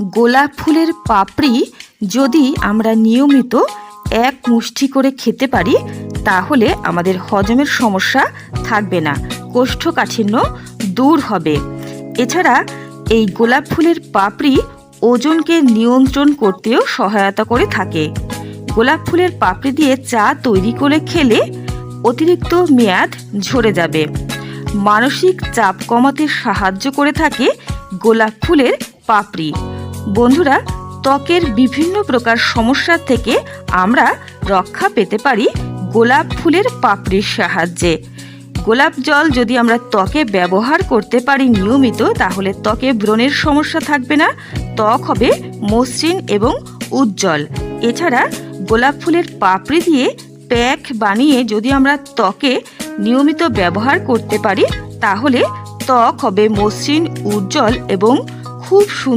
গোলাপ ফুলের পাপড়ি যদি আমরা নিয়মিত এক মুষ্টি করে খেতে পারি, তাহলে আমাদের হজমের সমস্যা থাকবে না, কোষ্ঠকাঠিন্য দূর হবে। এছাড়া এই গোলাপ ফুলের পাপড়ি ওজনকে নিয়ন্ত্রণ করতেও সহায়তা করে থাকে। গোলাপ ফুলের পাপড়ি দিয়ে চা তৈরি করে খেলে অতিরিক্ত মেয়াদ ঝরে যাবে। মানসিক চাপ কমাতে সাহায্য করে থাকে গোলাপ ফুলের পাপড়ি। বন্ধুরা, ত্বকের বিভিন্ন প্রকার সমস্যা থেকে আমরা রক্ষা পেতে পারি গোলাপ ফুলের পাপড়ির সাহায্যে। গোলাপ জল যদি আমরা ত্বকে ব্যবহার করতে পারি নিয়মিত, তাহলে ত্বকে ব্রণের সমস্যা থাকবে না। ত্বক হবে মসৃণ এবং উজ্জ্বল। এছাড়া গোলাপ ফুলের পাপড়ি দিয়ে প্যাক বানিয়ে যদি আমরা ত্বকে নিয়মিত ব্যবহার করতে পারি, তাহলে ত্বক হবে মসৃণ, উজ্জ্বল এবং খুব সুন্দর